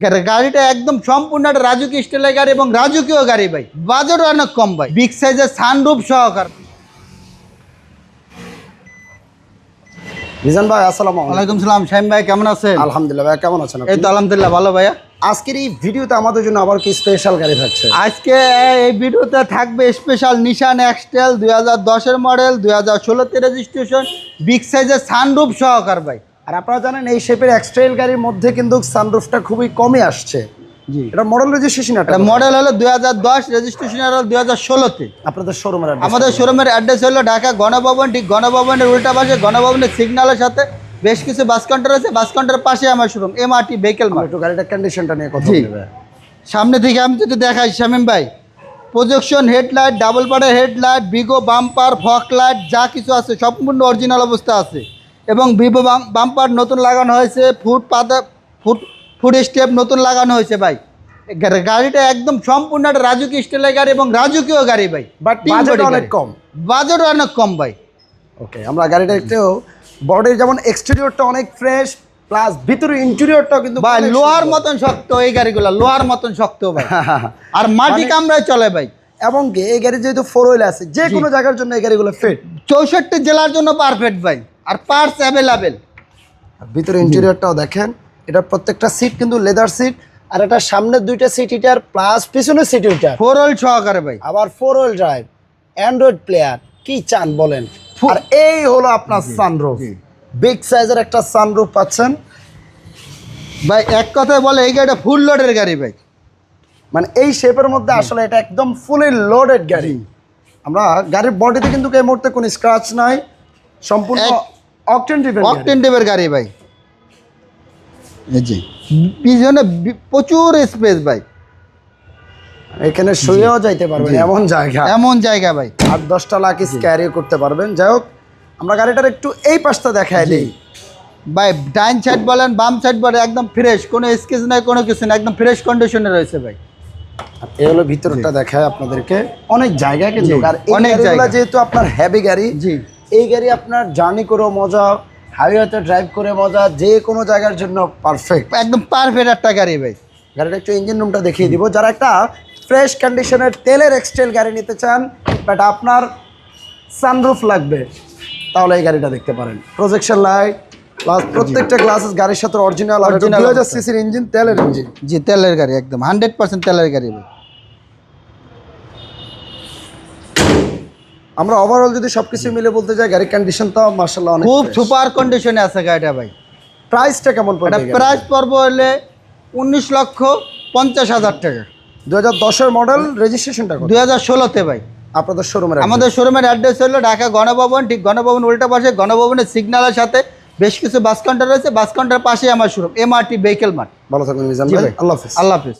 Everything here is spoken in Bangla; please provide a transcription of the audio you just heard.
গাড়িটা একদম সম্পূর্ণ একটা রাজুকি স্টাইলের গাড়ি এবং রাজুকীয় গাড়ি ভাই। বাজেট অনেক কম ভাই। বিগ সাইজের সানরুফ সহকার। মিজান ভাই আসসালামু আলাইকুম। সালাম শাহিম ভাই কেমন আছেন? আলহামদুলিল্লাহ ভাই কেমন আছেন এই তো আলহামদুলিল্লাহ ভালো ভাইয়া। আজকের এই ভিডিওতে আমাদের জন্য আবার কি স্পেশাল গাড়ি থাকছে? আজকে এই ভিডিওতে থাকবে স্পেশাল নিশান এক্সটেল দুই হাজার দশের মডেল দুই হাজার ষোলোতে রেজিস্ট্রেশন বিগ সাইজের সানরুফ সহকার ভাই। আর আপনারা জানেন এই শেপের এক্সট্রেল গাড়ির মধ্যে কিন্তু সানরুফটা খুবই কমে আসছে। জি। এটা মডেল রেজিস্ট্রেশন এটা মডেল হলো দুই হাজার দশ রেজিস্ট্রেশন হলো দুই হাজার ষোলোতে। আপনাদের শোরুমের আমাদের শোরুমের অ্যাড্রেস হলো ঢাকা গণভবন ঠিক গণভবনের উল্টা পাশে গণভবনের সিগন্যালের সাথে। বেশ কিছু বাস কাউন্টার আছে বাস কাউন্টারের পাশে আমার শোরুম এমআরটি ভেহিকেল মার্ট একটু গাড়িটার কন্ডিশনটা নিয়ে কথা বলবে সামনে থেকে আমি যদি দেখাই শামিম ভাই প্রজেকশন হেডলাইট ডাবল পাড়ের হেডলাইট বিগো বাম্পার ফক লাইট যা কিছু আছে সম্পূর্ণ অরিজিনাল অবস্থা আছে। এবং ভিভো বাম্পার নতুন লাগানো হয়েছে ফুট পাতা ফুট ফুট স্টেপ নতুন লাগানো হয়েছে ভাই। গাড়িটা একদম সম্পূর্ণ একটা রাজুকি স্টাইলের গাড়ি এবং রাজকীয় গাড়ি ভাই বাট বাজেট অনেক কম। বাজেট অনেক কম ভাই। ওকে আমরা গাড়িটা একটু বডির যেমন এক্সটেরিয়রটা অনেক ফ্রেশ প্লাস ভিতরে ইন্টেরিয়রটাও কিন্তু ভাই লোহার মতন শক্ত এই গাড়িগুলো লোহার মতন শক্ত ভাই। আর মাটি মানে- কামড়ায় চলে ভাই। এবং এই গাড়ি যেহেতু ফোর হুইল আছে যে কোনো জায়গার জন্য এই গাড়িগুলো ফিট চৌষট্টি জেলার জন্য পারফেক্ট ভাই। আর পার্টস অ্যাভেলেবেল আর ভিতরে ইন্টেরিয়রটাও দেখেন এটা প্রত্যেকটা সিট কিন্তু লেদার সিট আর এটা সামনের দুইটা সিট হিটার প্লাস পিছনের সিট হিটার ফোর হোল সহকারে ভাই। আবার four wheel drive android player কি চান বলেন? আর এই হলো আপনার সানরুফ বিগ সাইজের একটা সানরুফ পাচ্ছেন। ভাই এক কথায় বলে এই গাড়িটা ফুল লোডের গাড়ি ভাই। মানে এই শেপের মধ্যে আসলে এটা একদম ফুলি লোডেড গাড়ি। আমরা গাড়ির বডিতে কিন্তু এই মুহূর্তে কোনো স্ক্র্যাচ নাই। সম্পূর্ণ অকটেন ড্রিভেন অকটেন টেপের গাড়ি ভাই। জি পিছনে প্রচুর স্পেস ভাই। এখানে শুয়েও যাইতে পারবেন এমন জায়গা। এমন জায়গা ভাই। আর দশটা লাখ ক্যারি করতে পারবেন। যাই হোক আমরা গাড়িটার একটু এই পাশটা দেখায় দিই। ভাই ডাইন সাইড বলেন বাম সাইড বলেন একদম ফ্রেশ কোনো স্কেচ নাই কোনো কিছু না একদম ফ্রেশ কন্ডিশনে রয়েছে ভাই। এই হলো ভিতরটা দেখায় আপনাদেরকে। অনেক জায়গা কিন্তু অনেক জায়গা। যেহেতু আপনার হেভি গাড়ি জি। এই গাড়ি আপনার জার্নি করেও মজা হাইওয়েতে ড্রাইভ করে মজা যে কোনো জায়গার জন্য পারফেক্ট একদম পারফেক্ট একটা গাড়ি ভাই। গাড়িটা একটু ইঞ্জিন রুমটা দেখিয়ে দিব। যারা একটা ফ্রেশ কন্ডিশনের তেলের এক্সটেল গাড়ি নিতে চান বাট আপনার সানরুফ লাগবে তাহলে এই গাড়িটা দেখতে পারেন। প্রজেকশন লাইট প্লাস প্রত্যেকটা গ্লাসেস গাড়ির সাথে অরিজিনাল অরিজিনাল। সিসির ইঞ্জিন তেলের ইঞ্জিন জি তেলের গাড়ি একদম। হান্ড্রেড পার্সেন্ট তেলের গাড়ি ভাই। আমরা ওভারঅল যদি সবকিছু মিলে বলতে যাই গাড়ির কন্ডিশন তো মার্শাল্লাহ অনেক খুব সুপার কন্ডিশনে আছে গাড়িটা ভাই। প্রাইসটা কেমন এটা পড়বে প্রাইস পড়ব হলে উনিশ লক্ষ পঞ্চাশ হাজার টাকা। দু হাজার দশের মডেল রেজিস্ট্রেশনটা কত? দুই হাজার ষোলোতে ভাই। আপনাদের শোরুমের আমাদের শোরুমের অ্যাড্রেস হলো ঢাকা গণভবন ঠিক গণভবন উল্টা পাশে গণভবনের সিগন্যালের সাথে বেশ কিছু বাস কাউন্টার রয়েছে। বাস কাউন্টার পাশে আমার শোরুম এমআরটি ভেহিকেল মার্ট ভালো থাকবেন মিজান ভাই। আল্লাহ হাফিজ। আল্লাহ হাফিজ।